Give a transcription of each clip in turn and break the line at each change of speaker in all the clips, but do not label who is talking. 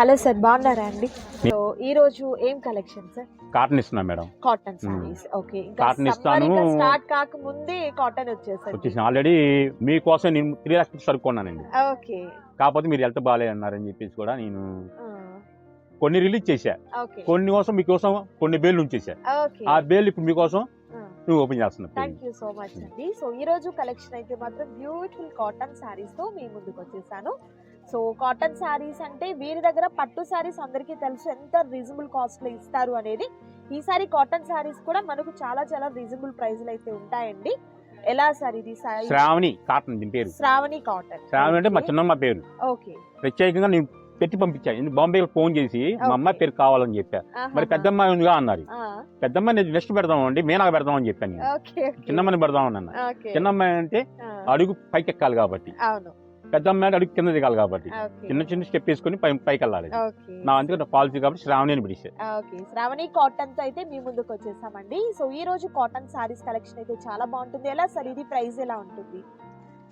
Hello sir బాగున్నారా అండి? So ఈ రోజు ఏం కలెక్షన్ సార్?
కాటన్ ఇస్తున్నా madam.
Cotton. Saris. Okay
Cotton ఇస్తాను.
స్టార్ట్ కాకముందే కాటన్ వచ్చేసరికి
ఆల్రెడీ మీకోసం నేను త్రీ లాక్స్ సరుకున్నానండి.
ఓకే.
కాకపోతే మీరు హెల్త్ బాగాలేదు అన్నారని చెప్పేసి కూడా నేను కొన్ని రిలీజ్ చేశా.
ఓకే.
కొన్ని కోసం మీకోసం కొన్ని బేలు ఉంచేసా
ఓకే.
ఆ బేల్ ఇప్పుడు మీకోసం నువ్వు ఓపెన్ చేస్తున్నా
థ్యాంక్ యూ సో మచ్ అండి. సో ఈ రోజు కలెక్షన్ అయితే మాత్రం బ్యూటిఫుల్ కాటన్ శారీస్తో మీ ముందుకు వచ్చేసాను. సో కాటన్ శారీస్ అంటే వీరి దగ్గర పట్టు శారీస్ అందరికీ తెలుసు ఎంత రీజనబుల్ కాస్ట్లో ఇస్తారు అనేది. ఈసారి కాటన్ శారీస్ కూడా మనకు చాలా చాలా రీజనబుల్ ప్రైస్లు అయితే ఉంటాయండి. ఎలా సార్ ఇది
శ్రావణి కాటన్ దీని పేరు.
శ్రావణి కాటన్.
శ్రావణి అంటే మా చిన్నమ్మ పేరు.
ఓకే.
ప్రత్యేకంగా నేను పెట్టి పంపించాను బాంబేకి ఫోన్ చేసి మా అమ్మ. పేరు కావాలని చెప్పా. మరి పెద్దమ్మ ఉందిగా అన్నారు. పెద్దమ్మ నేను నెక్స్ట్ పెడదాం అండి మేనాకు పెడదాం అని చెప్పాను చిన్నమ్మని పెడదాం అన్న. చిన్నమ్మ అంటే అడుగు పైకి ఎక్కాలి కాబట్టి పెద్దమ్మ అంటే అడుగు కింద దిగాలి కాబట్టి. చిన్న చిన్న స్టెప్ వేసుకొని పై పైకి వెళ్ళాలి. నా అందుకే పాలసీ కాబట్టి శ్రావణి అని పిలిచే
ఓకే. శ్రావణి కాటన్ అయితే మీ ముందుకు వచ్చేసామండి. సో ఈ రోజు కాటన్ సారీస్ కలెక్షన్ అయితే చాలా బాగుంటుంది. ఎలా సార్? ఇది ప్రైస్ ఎలా ఉంటుంది?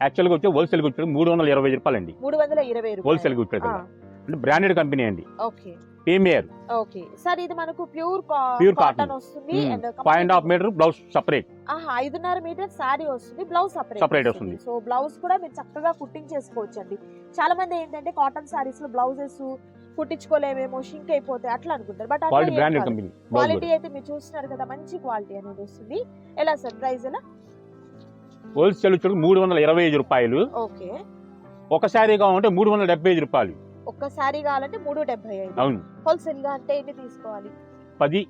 యాక్చువల్గా వచ్చి హోల్సేల్ వచ్చి మూడు వందల ఇరవై రూపాయలు అండి
మూడు వందల ఇరవై
హోల్సేల్ వచ్చేది అంటే బ్రాండెడ్ కంపెనీ అండి.
ఓకే.
ప్రీమియర్
ఓకే సార్ ఇది మనకు ప్యూర్
Pure
కాటన్. వస్తుంది and
half metre blouse separate
ఐదున్నర మీటర్ సారీ వస్తుంది బ్లౌజ్ సపరేట్
Separate వస్తుంది.
సో బ్లౌజ్ కూడా మీరు చక్కగా కుట్టించేసుకోవచ్చు అండి చాలా మంది ఏంటంటే కాటన్ సారీస్లో బ్లౌజెస్ కుట్టించుకోలేమేమో షింక్ అయిపోతాయి అట్లా అనుకుంటారు. బట్
క్వాలిటీ
అయితే మీరు చూస్తున్నారు కదా మంచి క్వాలిటీ అనేది వస్తుంది. ఎలా సార్ ప్రైస్ ఎలా?
హోల్సేల్ వచ్చి మూడు వందల ఇరవై ఐదు రూపాయలు.
ఓకే
ఒక శారీ కావాలంటే మూడు వందల డెబ్బై ఐదు రూపాయలు.
ఒక్క సారీ కావాలంటే మూడు డెబ్బై ఐదు.
అవును.
హోల్సేల్గా అంటే ఎన్ని తీసుకోవాలి?
పది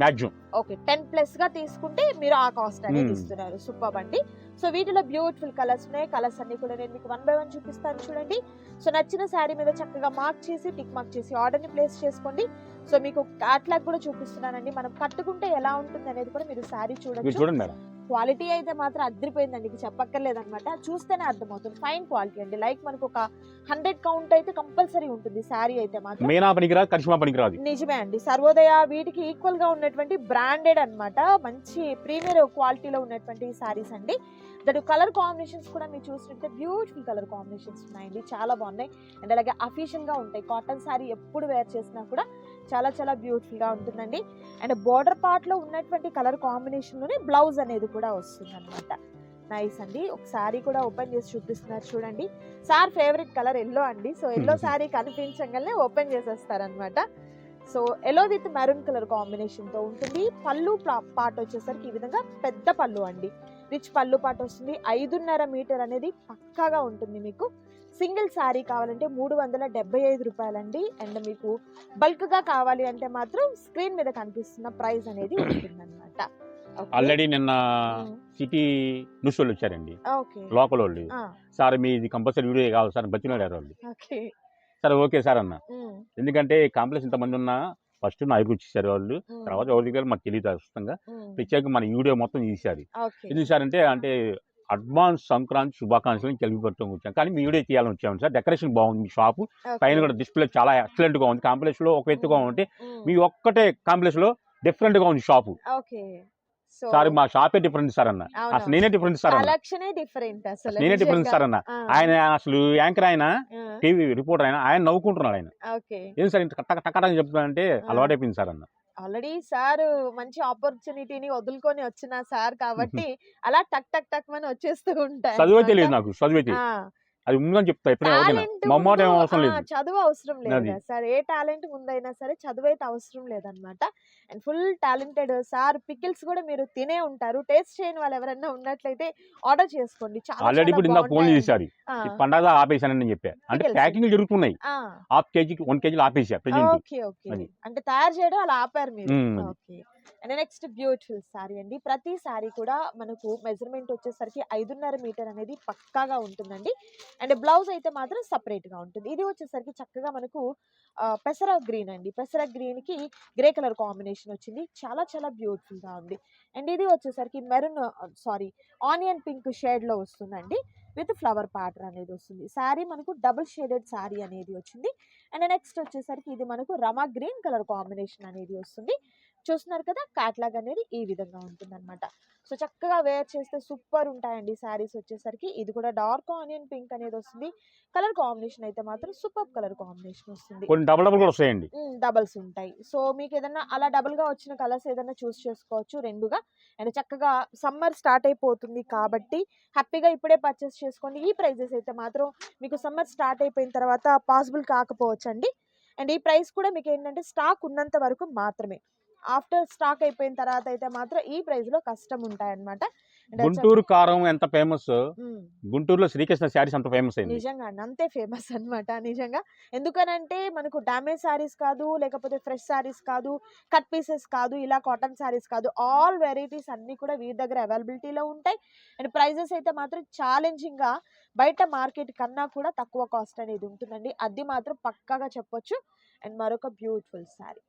మ్యాక్సిమం
ఓకే టెన్ ప్లస్గా తీసుకుంటే మీరు ఆ కాస్ట్ అనేది. ఇస్తున్నారు. సూపర్ అండి. సో వీటిలో బ్యూటిఫుల్ కలర్స్ ఉన్నాయి. కలర్స్ అన్ని కూడా నేను మీకు వన్ బై వన్ చూపిస్తాను చూడండి. సో నచ్చిన శారీ మీద చక్కగా మార్క్ చేసి టిక్ మార్క్ చేసి ఆర్డర్ని ప్లేస్ చేసుకోండి. సో మీకు క్యాట్లాగ్ కూడా చూపిస్తున్నానండి. మనం కట్టుకుంటే ఎలా ఉంటుంది అనేది కూడా మీరు శారీ
చూడండి మేడం.
క్వాలిటీ అయితే మాత్రం అదిరిపోయిందండి. ఇది చెప్పక్కర్లేదు అనమాట చూస్తేనే అర్థమవుతుంది. ఫైన్ క్వాలిటీ అండి. లైక్ మనకు ఒక హండ్రెడ్ కౌంట్ అయితే కంపల్సరీ ఉంటుంది. శారీ అయితే మాత్రం.
మీనా పనికిరాదు కరిష్మా పనికిరాదు.
నిజమే అండి. సర్వోదయ వీటికి ఈక్వల్గా ఉన్నటువంటి బ్రాండెడ్ అన్నమాట. మంచి ప్రీమియర్ క్వాలిటీలో ఉన్నటువంటి సారీస్ అండి. దట్ కలర్ కాంబినేషన్స్ కూడా మీరు చూసినట్టే బ్యూటిఫుల్ కలర్ కాంబినేషన్స్ ఉన్నాయండి. చాలా బాగున్నాయి. అండ్ అలాగే అఫీషియల్గా ఉంటాయి. కాటన్ సారీ ఎప్పుడు వేర్ చేసినా కూడా చాలా చాలా బ్యూటిఫుల్గా ఉంటుందండి. అండ్ బోర్డర్ పార్ట్లో ఉన్నటువంటి కలర్ కాంబినేషన్లోనే బ్లౌజ్ అనేది కూడా వస్తుంది అనమాట నైస్ అండి. ఒక సారీ కూడా ఓపెన్ చేసి చూపిస్తున్నారు చూడండి. సార్ ఫేవరెట్ కలర్ ఎల్లో అండి. సో ఎల్లో సారీ కనిపించగానే open చేసేస్తారనమాట so yellow with maroon colour కాంబినేషన్తో ఉంటుంది. పళ్ళు పార్ట్ వచ్చేసరికి ఈ విధంగా పెద్ద పళ్ళు అండి. రిచ్ పళ్ళు పాట వస్తుంది. ఐదున్నర మీటర్ అనేది పక్కాగా ఉంటుంది మీకు. సింగిల్ శారీ కావాలంటే మూడు వందల డెబ్బై ఐదు రూపాయలండి. అండ్ మీకు బల్క్గా కావాలి అంటే మాత్రం స్క్రీన్ మీద కనిపిస్తున్న ప్రైస్ అనేది ఉంటుందన్నమాట.
ఆల్రెడీ నిన్న సిటీ న్యూస్ వాళ్ళు వచ్చారండి లోకల్ వాళ్ళు సార్ మీ ఇది కంపల్సరీ వీడియో కావాలి సార్ బతినాడారు వాళ్ళు. సరే ఓకే సార్ అన్న. ఎందుకంటే కాంప్లెక్స్ ఇంతమంది ఉన్నా ఫస్ట్ నా వచ్చేసారు వాళ్ళు. తర్వాత ఎవరి దగ్గర మాకు తెలియదు స్పష్టంగా ప్రత్యేకంగా మన వీడియో మొత్తం తీశారు. ఎందుకు సార్ అంటే అంటే అడ్వాన్స్ సంక్రాంతి శుభాకాంక్షలు కలిగిపడటం వచ్చాం కానీ మీ వీడియో తీయాలని వచ్చాము సార్. డెకరేషన్ బాగుంది మీ షాపు. పైన కూడా డిస్ప్లే చాలా ఎక్సలెంట్గా ఉంది. కాంప్లెక్స్లో ఒక ఎత్తుగా ఉంటే మీ ఒక్కటే కాంప్లెక్స్లో డిఫరెంట్గా ఉంది షాపు. సార్ మా షాపే డిఫరెంట్ సార్ అన్న. అసలు నేనే డిఫరెంట్ సార్ అన్న. నేనే డిఫరెంట్ సార్ అన్న. ఆయన అసలు యాంకర్ ఆయన టీవీ రిపోర్టర్ ఆయన ఆయన నవ్వుకుంటున్నాడు ఆయన. ఏం సార్ ఇంత టక టక అని చెప్తున్నానంటే అలవాటైపోయింది సార్ అన్న.
ఆల్రెడీ సార్ మంచి ఆపర్చునిటీని వదులుకొని వచ్చిన సార్ కాబట్టి అలా టక్ టక్ టక్ అని వచ్చేస్తూ ఉంటాయి
చదువే
అన్నమాట.
తెలియదు నాకు చదువే తెలియదు
ఆ,
అది ముందని చెప్తా ఎప్పుడైనా మమ్మోట ఏం అవసరం లేదు.
చదువు అవసరం లేదు సార్. ఏ టాలెంట్ ముందైనా సరే చదువు అయితే అవసరం లేదనమాట and full talented sir. Pickles కూడా మీరు తినే ఉంటారు. టేస్ట్ చేయని వాళ్ళు ఎవరైనా ఉన్నట్లయితే ఆర్డర్ చేసుకోండి. చాలా
ఆల్రెడీ ఇప్పుడు ఇందాక ఫోన్ చేశారు. పండగ ఆపేశానని చెప్పా. అంటే. ప్యాకింగ్ జరుగుతున్నాయి. హాఫ్ కేజీకి వన్ కేజీలు ఆపేసా ప్రెజెంట్.
Okay okay. అంటే తయారు చేయడం అలా ఆపారు మీరు. Okay. And next beautiful sari అండి. ప్రతి సారీ కూడా మనకు మెజర్మెంట్ వచ్చేసరికి ఐదున్నర మీటర్ అనేది పక్కాగా ఉంటుందండి. అండ్ బ్లౌజ్ అయితే మాత్రం సపరేట్గా ఉంటుంది. ఇది వచ్చేసరికి చక్కగా మనకు పెసర గ్రీన్ అండి. పెసర గ్రీన్కి గ్రే కలర్ కాంబినేషన్ వచ్చింది. చాలా చాలా బ్యూటిఫుల్గా ఉంది. అండ్ ఇది వచ్చేసరికి మెరూన్ సారీ ఆనియన్ పింక్ షేడ్లో వస్తుందండి. విత్ ఫ్లవర్ ప్యాటర్న్ అనేది వస్తుంది. శారీ మనకు డబుల్ షేడెడ్ శారీ అనేది వచ్చింది. అండ్ నెక్స్ట్ వచ్చేసరికి ఇది మనకు రమా గ్రీన్ కలర్ కాంబినేషన్ అనేది వస్తుంది. చూస్తున్నారు కదా! క్యాట్లాగ్ అనేది ఈ విధంగా ఉంటుందన్నమాట. సో చక్కగా వేర్ చేస్తే సూపర్ ఉంటాయండి శారీస్ వచ్చేసరికి. ఇది కూడా డార్క్ ఆనియన్ పింక్ అనేది వస్తుంది. కలర్ కాంబినేషన్ అయితే మాత్రం సూపర్ కలర్ కాంబినేషన్ వస్తుంది.
కొన్ని డబల్ డబల్ కూడా వస్తాయండి.
డబల్స్ ఉంటాయి. సో మీకు ఏదైనా అలా డబుల్గా వచ్చిన కలర్స్ ఏదైనా చూస్ చేసుకోవచ్చు రెండుగా. అండ్ చక్కగా సమ్మర్ స్టార్ట్ అయిపోతుంది కాబట్టి హ్యాపీగా ఇప్పుడే పర్చేస్ చేసుకోండి. ఈ ప్రైజెస్ అయితే మాత్రం మీకు సమ్మర్ స్టార్ట్ అయిపోయిన తర్వాత పాసిబుల్ కాకపోవచ్చు అండి అండ్ ఈ ప్రైస్ కూడా మీకు ఏంటంటే స్టాక్ ఉన్నంత వరకు మాత్రమే. ఆఫ్టర్ స్టాక్ అయిపోయిన తర్వాత అయితే మాత్రం ఈ ప్రైస్లో కష్టం ఉంటాయన్నమాట.
గుంటూరు కారం ఎంత ఫేమస్. గుంటూరులో శ్రీకృష్ణ శారీస్ అంత ఫేమస్ అయింది
నిజంగా అంతే ఫేమస్ అన్నమాట నిజంగా. ఎందుకనంటే మనకు డామేజ్ శారీస్ కాదు లేకపోతే ఫ్రెష్ శారీస్ కాదు కట్ పీసెస్ కాదు ఇలా కాటన్ శారీస్ కాదు ఆల్ వెరైటీస్ అన్నీ కూడా వీరి దగ్గర అవైలబిలిటీలో ఉంటాయి. అండ్ ప్రైజెస్ అయితే మాత్రం ఛాలెంజింగ్గా బయట మార్కెట్ కన్నా కూడా తక్కువ కాస్ట్ అనేది ఉంటుందండి. అది మాత్రం పక్కాగా చెప్పొచ్చు. అండ్ మరొక బ్యూటిఫుల్ శారీ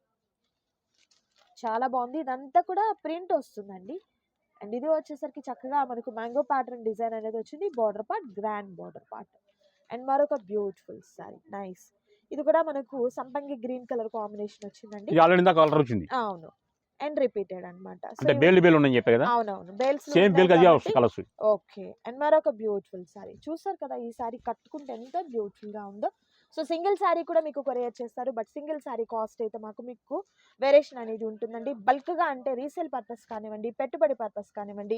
చాలా బాగుంది. ఇదంతా కూడా ప్రింట్ వస్తుందండి. అండ్ ఇది వచ్చేసరికి చక్కగా మనకు మ్యాంగో ప్యాటర్న్ డిజైన్ అనేది వచ్చింది. Border part grand border part. And మరొక బ్యూటిఫుల్ సారీ. నైస్. ఇది కూడా మనకు సంపంగి గ్రీన్ కలర్ కాంబినేషన్ వచ్చిందండి.
ఆల్రెడీ కలర్ వచ్చింది.
అవును. అండ్ రిపీటెడ్ అనమాట
అంటే బేలు బేలు ఉన్నాయని చెప్పే కదా?
అవునవును. బేల్స్
సేమ్ బేల్ అది వస్తుంది కలర్స్.
ఓకే. అండ్ మరొక బ్యూటిఫుల్ సారీ. చూసారు కదా ఈ సారీ కట్టుకుంటే ఎంత బ్యూటిఫుల్గా ఉందో. సో సింగిల్ శారీ కూడా మీకు కొరియర్ చేస్తారు. బట్ సింగిల్ శారీ కాస్ట్ అయితే మాకు మీకు వేరియేషన్ అనేది ఉంటుందండి. బల్క్గా అంటే రీసేల్ పర్పస్ కానివ్వండి పెట్టుబడి పర్పస్ కానివ్వండి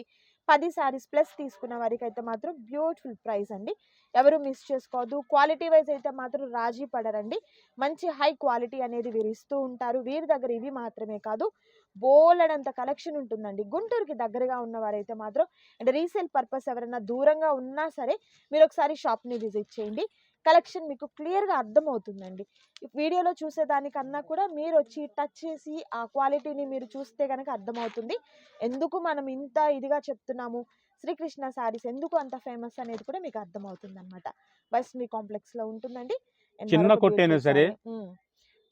పది సారీస్ ప్లస్ తీసుకున్న వారికి అయితే మాత్రం బ్యూటిఫుల్ ప్రైస్ అండి. ఎవరు మిస్ చేసుకోవద్దు. క్వాలిటీ వైజ్ అయితే మాత్రం రాజీ పడరండి. మంచి హై క్వాలిటీ అనేది వీరు ఇస్తూ ఉంటారు. వీరి దగ్గర ఇవి మాత్రమే కాదు బోలెడంత కలెక్షన్ ఉంటుందండి. గుంటూరుకి దగ్గరగా ఉన్నవారైతే మాత్రం అంటే రీసేల్ పర్పస్ ఎవరైనా దూరంగా ఉన్నా సరే మీరు ఒకసారి షాప్ని విజిట్ చేయండి. కలెక్షన్ మీకు క్లియర్గా అర్థమవుతుందండి. ఈ వీడియోలో చూసేదానికన్నా కూడా మీరు వచ్చి టచ్ చేసి ఆ క్వాలిటీని మీరు చూస్తే కనుక అర్థమవుతుంది. ఎందుకు మనం ఇంత ఇదిగా చెప్తున్నాము? శ్రీకృష్ణ శారీస్ ఎందుకు అంత ఫేమస్ అనేది కూడా మీకు అర్థమవుతుంది అనమాట మీ కాంప్లెక్స్లో ఉంటుందండి
చిన్న కొట్టైనా సరే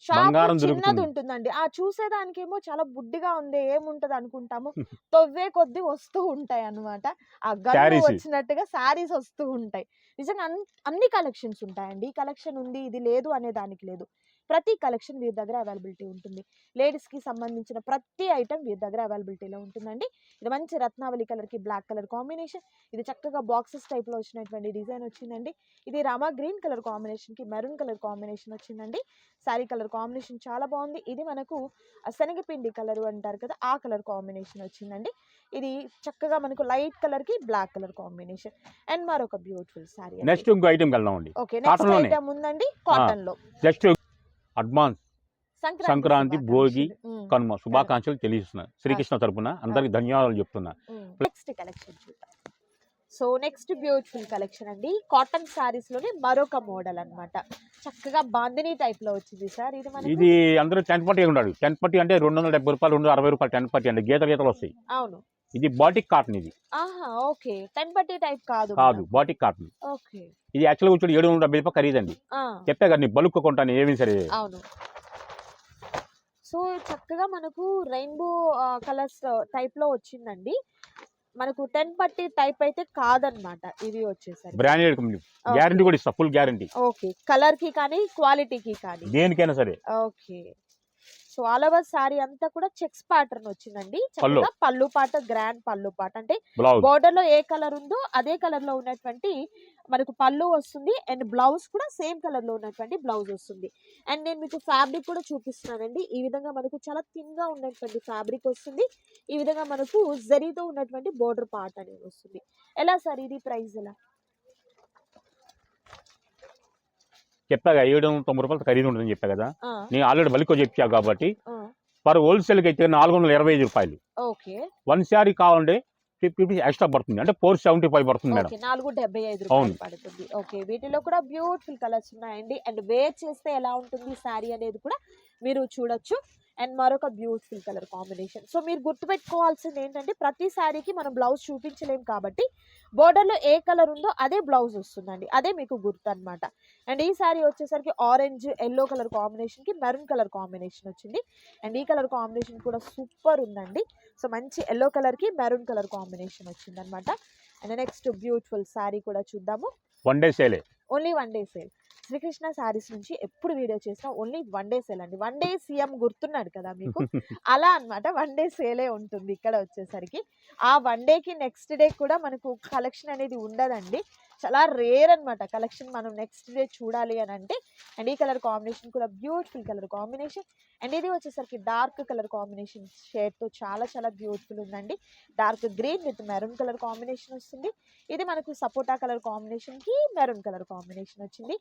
బంగారం
చిన్నది. ఉంటుందండి. ఆ చూసేదానికేమో చాలా బుడ్డిగా ఉంది. ఏముంటది అనుకుంటాము? తొవ్వే కొద్ది వస్తూ ఉంటాయి అన్నమాట ఆ
Sarees.
వచ్చినట్టుగా శారీస్ వస్తూ ఉంటాయి. నిజంగా అన్- అన్ని కలెక్షన్స్ ఉంటాయండి. ఈ కలెక్షన్ ఉంది ఇది లేదు అనే దానికి లేదు. ప్రతి కలెక్షన్ వీరి దగ్గర అవైలబిలిటీ ఉంటుంది. లేడీస్కి సంబంధించిన ప్రతి ఐటమ్ వీరి దగ్గర అవైలబిలిటీలో ఉంటుందండి. ఇది మంచి రత్నావళి కలర్కి బ్లాక్ కలర్ కాంబినేషన్. ఇది చక్కగా బాక్సెస్ టైప్లో వచ్చినటువంటి డిజైన్ వచ్చిందండి. ఇది రామా గ్రీన్ కలర్ కాంబినేషన్కి మెరూన్ కలర్ కాంబినేషన్ వచ్చిందండి. శారీ కలర్ కాంబినేషన్ చాలా బాగుంది. ఇది మనకు శనగపిండి కలర్ అంటారు కదా ఆ కలర్ కాంబినేషన్ వచ్చిందండి. ఇది చక్కగా మనకు లైట్ కలర్కి బ్లాక్ కలర్ కాంబినేషన్. అండ్ మరొక బ్యూటిఫుల్ శారీ
నెక్స్ట్ ఇంకో ఐటమ్ వెళ్దామండి.
Okay next. ఐటమ్ ఉందండి కాటన్లో
జస్ట్ అడ్వాన్స్
సంక్రాంతి
భోగి, కనుమ శుభాకాంక్షలు తెలియజేస్తున్నా. శ్రీకృష్ణ తరపున అందరికి ధన్యవాదాలు చెప్తున్నా.
నెక్స్ట్ కలెక్షన్ చూద్దాం. సో నెక్స్ట్ బ్యూటిఫుల్ కలెక్షన్ అండి. కాటన్ సారీస్లోనే మరొక మోడల్ అన్నమాట. చక్కగా బాందిని టైప్లో వచ్చింది సార్. ఇది
ఇది అందరూ టెన్ పట్టి ఉన్నాడు టెన్ పట్టి అంటే రెండు వందల డెబ్బై రూపాయలు రెండు అరవై రూపాయలు టెన్ పట్టి అంటే గీత గీతలు వస్తాయి.
అవును.
ఇది బాటిక్ కాటన్ ఇది.
ఆహా ఓకే. టెన్ పట్టి టైప్ కాదు
కాదు బాటిక్ కాటన్.
ఓకే.
ఇది యాక్చువల్గా వచ్చి ఏడు వందల డెబ్బై రూపాయలు ఖరీదండి. చెప్పా కదా నీ బల్క్ కొంటాను ఏమి సరే.
అవును. సో చక్కగా మనకు రెయిన్బో కలర్స్ టైప్లో వచ్చిందండి. మనకు టెన్ పట్టి టైప్ అయితే కాదనమాట. ఇది వచ్చేసరికి.
బ్రాండెడ్ కంపెనీ గ్యారంటీ కూడా ఇస్తా ఫుల్ గ్యారంటీ
ఓకే. కలర్కి కానీ క్వాలిటీకి కానీ.
దేనికైనా సరే.
Okay. So all over sari అంతా కూడా చెక్స్ ప్యాటర్న్ వచ్చిందండి. చక్కగా పళ్ళు పాట గ్రాండ్ పళ్ళు పాట. అంటే బోర్డర్లో ఏ కలర్ ఉందో అదే కలర్లో ఉన్నటువంటి మనకు పళ్ళు వస్తుంది. అండ్ బ్లౌజ్ కూడా సేమ్ కలర్లో ఉన్నటువంటి బ్లౌజ్ వస్తుంది. అండ్ నేను మీకు ఫ్యాబ్రిక్ కూడా చూపిస్తున్నానండి. ఈ విధంగా మనకు చాలా థిన్గా ఉన్నటువంటి ఫ్యాబ్రిక్ వస్తుంది. ఈ విధంగా మనకు జరీతో ఉన్నటువంటి బోర్డర్ పార్ట్ అనేది వస్తుంది. ఎలా సార్ ఇది ప్రైస్ ఎలా?
చెప్పాగా ఏడు వందల తొంభై రూపాయలు ఖరీదు ఉంటుందని చెప్పా కదా. నేను ఆల్రెడీ బల్క్ చెప్పా కాబట్టి. పర్ హోల్సేల్కి అయితే నాలుగు వందల ఇరవై ఐదు రూపాయలు. వన్ శారీ కావాలంటే ఫిఫ్టీ రూపీస్ ఎక్స్ట్రా పడుతుంది. అంటే ఫోర్ సెవెంటీ ఫైవ్ పడుతుంది మేడం.
ఓకే నాలుగు డెబ్బై ఐదు. రూపాయలు పడుతుంది. ఓకే వీటిలో కూడా బ్యూటిఫుల్ కలర్స్ ఉన్నాయండి. అండ్ వేర్ చేస్తే ఎలా ఉంటుంది శారీ అనేది కూడా మీరు చూడొచ్చు. అండ్ మరొక బ్యూటిఫుల్ కలర్ కాంబినేషన్. సో మీరు గుర్తుపెట్టుకోవాల్సింది ఏంటంటే ప్రతి శారీకి మనం బ్లౌజ్ చూపించలేం కాబట్టి బోర్డర్లో ఏ కలర్ ఉందో అదే బ్లౌజ్ వస్తుందండి. అదే మీకు గుర్తు అనమాట అండ్ ఈ శారీ వచ్చేసరికి ఆరెంజ్ ఎల్లో కలర్ కాంబినేషన్కి మెరూన్ కలర్ కాంబినేషన్ వచ్చింది. అండ్ ఈ కలర్ కాంబినేషన్ కూడా సూపర్ ఉందండి. సో మంచి ఎల్లో కలర్కి మెరూన్ కలర్ కాంబినేషన్ వచ్చింది అనమాట అండ్ నెక్స్ట్ బ్యూటిఫుల్ శారీ కూడా చూద్దాము.
One day సేలే.
Only one day sale. Srikrishna saris నుంచి ఎప్పుడు వీడియో చేసినా ఓన్లీ వన్ డే సేల్ అండి. వన్ డే సీఎం గుర్తున్నాడు కదా మీకు? అలా అన్నమాట. వన్ డే సేలే ఉంటుంది ఇక్కడ వచ్చేసరికి. ఆ వన్ డేకి నెక్స్ట్ డే కూడా మనకు కలెక్షన్ అనేది ఉండదండి. చాలా రేర్ అన్నమాట. కలెక్షన్ మనం నెక్స్ట్ డే చూడాలి అని అంటే అండ్ ఈ కలర్ కాంబినేషన్ కూడా బ్యూటిఫుల్ కలర్ కాంబినేషన్ అండ్ ఇది వచ్చేసరికి డార్క్ కలర్ కాంబినేషన్ షేడ్తో చాలా చాలా బ్యూటిఫుల్ ఉందండి. Dark green with maroon colour combination వస్తుంది. ఇది మనకు సపోటా కలర్ కాంబినేషన్కి మెరూన్ కలర్ కాంబినేషన్ వచ్చింది.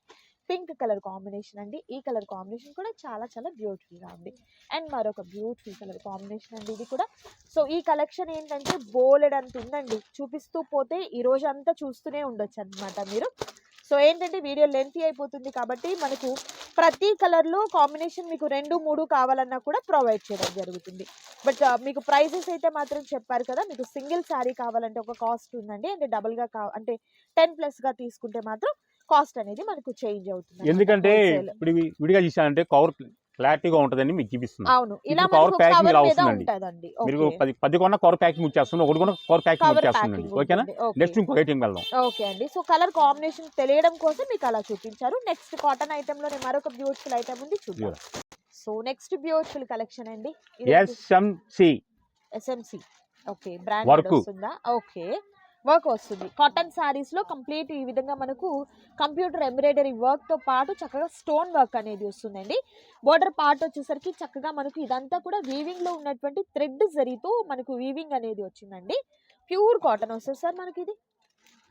పింక్ కలర్ కాంబినేషన్ అండి. ఈ కలర్ కాంబినేషన్ కూడా చాలా చాలా బ్యూటిఫుల్గా ఉంది. అండ్ మరొక బ్యూటిఫుల్ కలర్ కాంబినేషన్ అండి ఇది కూడా. సో ఈ కలెక్షన్ ఏంటంటే బోలెడ్ అంత ఉందండి. చూపిస్తూ పోతే ఈ రోజు అంతా చూస్తూనే ఉండొచ్చు అనమాట మీరు. సో ఏంటంటే వీడియో లెంతీ అయిపోతుంది కాబట్టి మనకు ప్రతి కలర్లో కాంబినేషన్ మీకు రెండు మూడు కావాలన్నా కూడా ప్రొవైడ్ చేయడం జరుగుతుంది. బట్ మీకు ప్రైసెస్ అయితే మాత్రం చెప్పారు కదా మీకు సింగిల్ శారీ కావాలంటే ఒక కాస్ట్ ఉందండి. అంటే డబుల్గా కా అంటే టెన్ ప్లస్గా తీసుకుంటే మాత్రం కాస్ట్ అనేది మనకు చేంజ్ అవుతుంది
ఎందుకంటే. ఇప్పుడు విడిగా చూసానంటే కవర్ క్లారిటీగా ఉంటుందని మీకు
ఇలా
packing
కవర్
ఇలా
మీద
వస్తుందండి.
ఉంటుందండి.
మీరు పది పది కొన్న కవర్ ప్యాకింగ్ వచ్చేస్తుంది ఒకటి కొన్న కవర్ ప్యాకింగ్ వచ్చేస్తుందండి.
ప్యాకింగ్
ఓకేనా. నెక్స్ట్. ఇంకో ఐటమ్ వెళ్దాం.
ఓకే అండి. సో కలర్ కాంబినేషన్ తెలియడం కోసం మీకు అలా చూపించారు. నెక్స్ట్ కాటన్ ఐటమ్లోనే మరొక బ్యూటిఫుల్ ఐటమ్ ఉంది చూద్దాం. సో నెక్స్ట్ బ్యూటిఫుల్ కలెక్షన్ అండి.
SMC
SMC okay. బ్రాండ్. వస్తుందా? ఓకే. వర్క్ వస్తుంది. కాటన్ సారీస్లో కంప్లీట్ ఈ విధంగా మనకు కంప్యూటర్ ఎంబ్రాయిడరీ వర్క్తో పాటు చక్కగా స్టోన్ వర్క్ అనేది వస్తుందండి. బోర్డర్ పార్ట్ వచ్చేసరికి చక్కగా మనకు ఇదంతా కూడా వీవింగ్లో ఉన్నటువంటి థ్రెడ్ జరీతో మనకు వీవింగ్ అనేది వచ్చిందండి. ప్యూర్ కాటన్ వస్తుంది సార్ మనకి ఇది?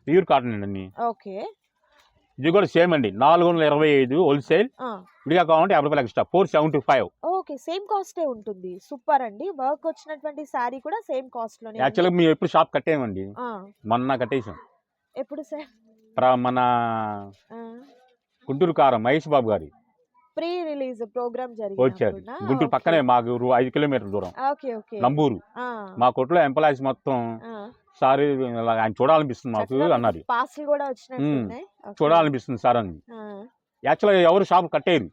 ప్యూర్ కాటన్ అండి.
ఓకే.
ఇది కూడా సేమ్ అండి. నాలుగు వందల ఇరవై ఐదు హోల్సేల్ విడిగా కావాలంటే యాభై రూపాయలు extra four seventy five
okay same కాస్టే ఉంటుంది. సూపర్ అండి. వర్క్ వచ్చినటువంటి శారీ కూడా సేమ్ కాస్ట్లోనే ఉంది.
యాక్చువల్గా మేము ఎప్పుడు షాప్ కట్టేయమండి
ఆ,
మొన్న కట్టేసాం.
ఎప్పుడు సార్?
మన గుంటూరు కారం మహేష్ బాబు గారి.
ప్రీ రిలీజ్ ప్రోగ్రామ్
వచ్చారు. గుంటూరు పక్కనే మాకు ఐదు కిలోమీటర్ల దూరం. నంబూరు. మా కొట్లో ఎంప్లాయీస్ మొత్తం. సార్ ఆయన చూడాలనిపిస్తుంది మాకు అన్నారు
కూడా.
చూడాలనిపిస్తుంది సార్ అని. యాక్చువల్గా ఎవరు షాప్ కట్టేరు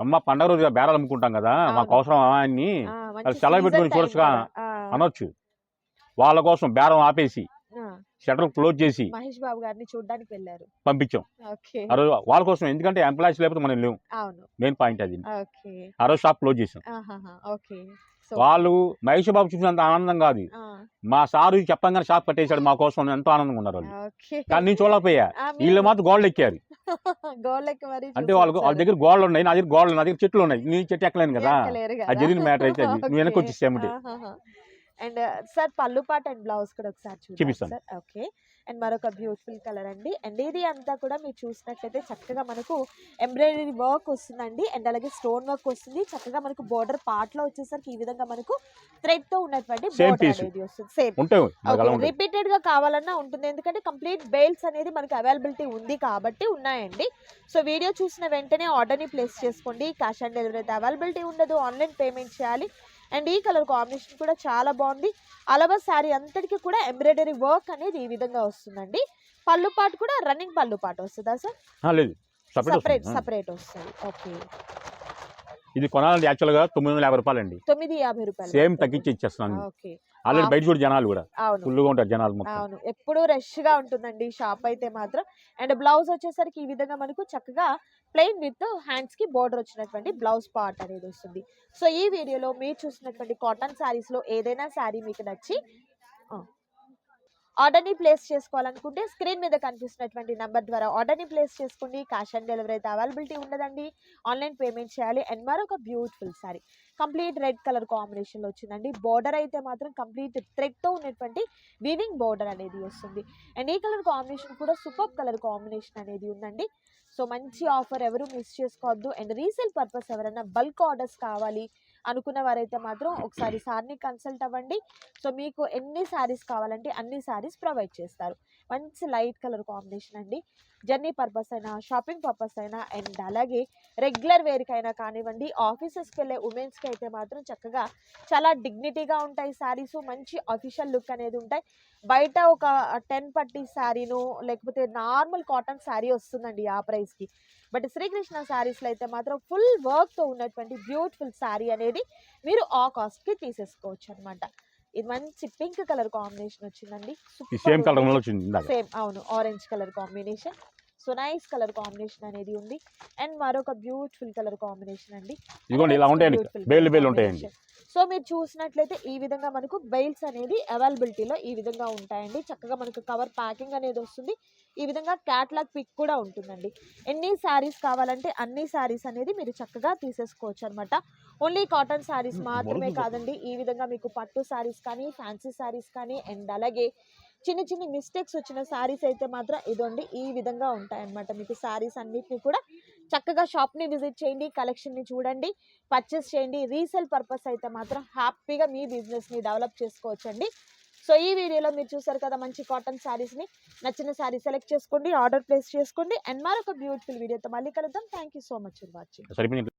అమ్మ పండగ రోజు బేరాలు అమ్ముకుంటాం కదా మాకు. అవసరం అని సెలవు పెట్టుకొని చూడొచ్చుగా.
ఆ,
అనొచ్చు. వాళ్ళ కోసం బేరం ఆపేసి షటర్ క్లోజ్ చేసి
మహేష్ బాబు గారిని చూడడానికి వెళ్ళారు.
పంపించాం. ఆ రోజు వాళ్ళ కోసం ఎందుకంటే ఎంప్లాయీస్ లేకపోతే మనం లేవు మెయిన్ పాయింట్ అది. ఆ రోజు షాప్ క్లోజ్ చేసాం వాళ్ళు మహేష్ బాబు చూసినంత ఆనందం కాదు మా సారు చెప్పంగానే షాప్ కట్టేశాడు మా కోసం ఎంతో ఆనందంగా ఉన్నారు వాళ్ళు. కానీ నేను చూడకపోయా
ఆ,
వీళ్ళు మాత్రం గోల్డ్ ఎక్కారు. అంటే వాళ్ళకు వాళ్ళ దగ్గర గోల్డ్ ఉన్నాయి నా దగ్గర గోల్డ్ నా దగ్గర చెట్లు ఉన్నాయి. నీ చెట్టు ఎక్కలేను కదా. అది జరిగిన మ్యాటర్ అయితే అది. నువ్వు వెనక్కి వచ్చేసేమిటి
అండ్ సార్ పళ్ళు పాట అండ్ బ్లౌజ్ కూడా ఒకసారి
చూపిస్తాను.
సార్. ఓకే. అండ్ మరొక బ్యూటిఫుల్ కలర్ అండి. అండ్ ఇది అంతా కూడా మీరు చూసినట్లయితే చక్కగా మనకు ఎంబ్రాయిడరీ వర్క్ వస్తుందండి. అండ్ అలాగే స్టోన్ వర్క్ వస్తుంది. చక్కగా మనకు బోర్డర్ పార్ట్లో వచ్చేసరికి ఈ విధంగా మనకు థ్రెడ్తో ఉన్నటువంటి బోర్డర్. అనేది వస్తుంది. సేమ్ రిపీటెడ్గా కావాలన్నా ఉంటుంది. ఎందుకంటే కంప్లీట్ బెయిల్స్ అనేది మనకి అవైలబిలిటీ ఉంది కాబట్టి ఉన్నాయండి. సో వీడియో చూసిన వెంటనే ఆర్డర్ని ప్లేస్ చేసుకోండి. క్యాష్ ఆన్ డెలివరీ అయితే అవైలబిలిటీ ఉండదు. ఆన్లైన్ పేమెంట్ చేయాలి. అండ్ ఈ కలర్ కాంబినేషన్ కూడా చాలా బాగుంది. అలవా శారీ అంతటికి కూడా ఎంబ్రాయిడరీ వర్క్ అనేది ఈ విధంగా వస్తుందండి. పళ్ళు పాటు కూడా రన్నింగ్ పళ్ళు పాటు వస్తుందా సార్?
లేదు.
సపరేట్
సపరేట్
వస్తుంది. ఓకే.
ఇది కొనాలంటే యాక్చువల్గా తొమ్మిది వందల యాభై రూపాయలండి.
తొమ్మిది యాభై రూపాయలు.
సేమ్ తగ్గించి ఇచ్చేస్తున్నాను.
ఓకే.
ఆల్రెడీ బయట చూడు జనాలు కూడా.
అవును.
ఫుల్గా ఉంటారు జనాలు మొత్తం.
అవును. ఎప్పుడూ రష్గా ఉంటుందండి షాప్ అయితే మాత్రం. అండ్ బ్లౌజ్ వచ్చేసరికి ఈ విధంగా మనకు చక్కగా ప్లెయిన్ విత్ హ్యాండ్స్కి బోర్డర్ వచ్చినటువంటి బ్లౌజ్ పార్ట్ అనేది వస్తుంది. సో ఈ వీడియోలో మీరు చూసినటువంటి కాటన్ శారీస్లో ఏదైనా శారీ మీకు నచ్చి ఆర్డర్ని ప్లేస్ చేసుకోవాలనుకుంటే స్క్రీన్ మీద కనిపిస్తున్నటువంటి నెంబర్ ద్వారా ఆర్డర్ని ప్లేస్ చేసుకోండి. క్యాష్ ఆన్ డెలివరీ అయితే అవైలబిలిటీ ఉండదండి. ఆన్లైన్ పేమెంట్ చేయాలి. అండ్ మరొక beautiful sari complete red colour కాంబినేషన్లో వచ్చిందండి. బోర్డర్ అయితే మాత్రం కంప్లీట్ థ్రెడ్తో ఉన్నటువంటి వీవింగ్ బోర్డర్ అనేది వస్తుంది. అండ్ ఈ కలర్ కాంబినేషన్ కూడా సూపర్ కలర్ కాంబినేషన్ అనేది ఉందండి. సో మంచి ఆఫర్ ఎవరు మిస్ చేసుకోవద్దు. అండ్ రీసేల్ పర్పస్ ఎవరైనా బల్క్ ఆర్డర్స్ కావాలి. అనుకున్న వారైతే మాత్రం ఒకసారి సార్ని కన్సల్ట్ అవ్వండి. సో మీకు ఎన్ని శారీస్ కావాలంటే అన్ని శారీస్ ప్రొవైడ్ చేస్తారు. మంచి లైట్ కలర్ కాంబినేషన్ అండి. జర్నీ పర్పస్ అయినా షాపింగ్ పర్పస్ అయినా అండ్ అలాగే రెగ్యులర్ వేర్కైనా కానివ్వండి ఆఫీసెస్కి వెళ్ళే ఉమెన్స్కి అయితే మాత్రం చక్కగా చాలా డిగ్నిటీగా ఉంటాయి శారీస్. మంచి అఫీషియల్ లుక్ అనేది ఉంటాయి. బయట ఒక టెన్ పట్టి శారీను లేకపోతే నార్మల్ కాటన్ శారీ వస్తుందండి ఆ ప్రైస్కి. బట్ శ్రీకృష్ణ శారీస్లో అయితే మాత్రం ఫుల్ వర్క్తో ఉన్నటువంటి బ్యూటిఫుల్ శారీ అనేది మీరు ఆ కాస్ట్కి తీసేసుకోవచ్చు అనమాట ఇది మంచి పింక్ కలర్ కాంబినేషన్ వచ్చిందండి.
సేమ్ కలర్
సేమ్ అవును orange colour combination. So nice colour combination అనేది ఉంది. అండ్ మరొక బ్యూటిఫుల్ కలర్ కాంబినేషన్ అండి.
ఇదిగోండి ఇలా ఉంటాయండి. బేలు బేలు ఉంటాయండి.
సో మీరు చూసినట్లయితే ఈ విధంగా మనకు బెయిల్స్ అనేది అవైలబిలిటీలో ఈ విధంగా ఉంటాయండి. చక్కగా మనకు కవర్ ప్యాకింగ్ అనేది వస్తుంది. ఈ విధంగా క్యాట్లాగ్ పిక్ కూడా ఉంటుందండి. ఎన్ని శారీస్ కావాలంటే అన్ని శారీస్ అనేది మీరు చక్కగా తీసేసుకోవచ్చు అనమాట ఓన్లీ కాటన్ శారీస్ మాత్రమే. కాదండి. ఈ విధంగా మీకు పట్టు శారీస్ కానీ ఫ్యాన్సీ శారీస్ కానీ అండ్ అలాగే చిన్న చిన్న మిస్టేక్స్ వచ్చిన శారీస్ అయితే మాత్రం ఇదండి ఈ విధంగా ఉంటాయన్నమాట. మీకు శారీస్ అన్నిటిని కూడా చక్కగా షాప్ని విజిట్ చేయండి కలెక్షన్ని చూడండి పర్చేస్ చేయండి రీసేల్ పర్పస్ అయితే మాత్రం హ్యాపీగా మీ బిజినెస్ని డెవలప్ చేసుకోవచ్చండి. సో ఈ వీడియోలో మీరు చూసారు కదా మంచి కాటన్ శారీస్ని నచ్చిన శారీ సెలెక్ట్ చేసుకోండి ఆర్డర్ ప్లేస్ చేసుకోండి అండ్ మరొక బ్యూటిఫుల్ వీడియోతో మళ్ళీ కలుద్దాం. Thank you so much for watching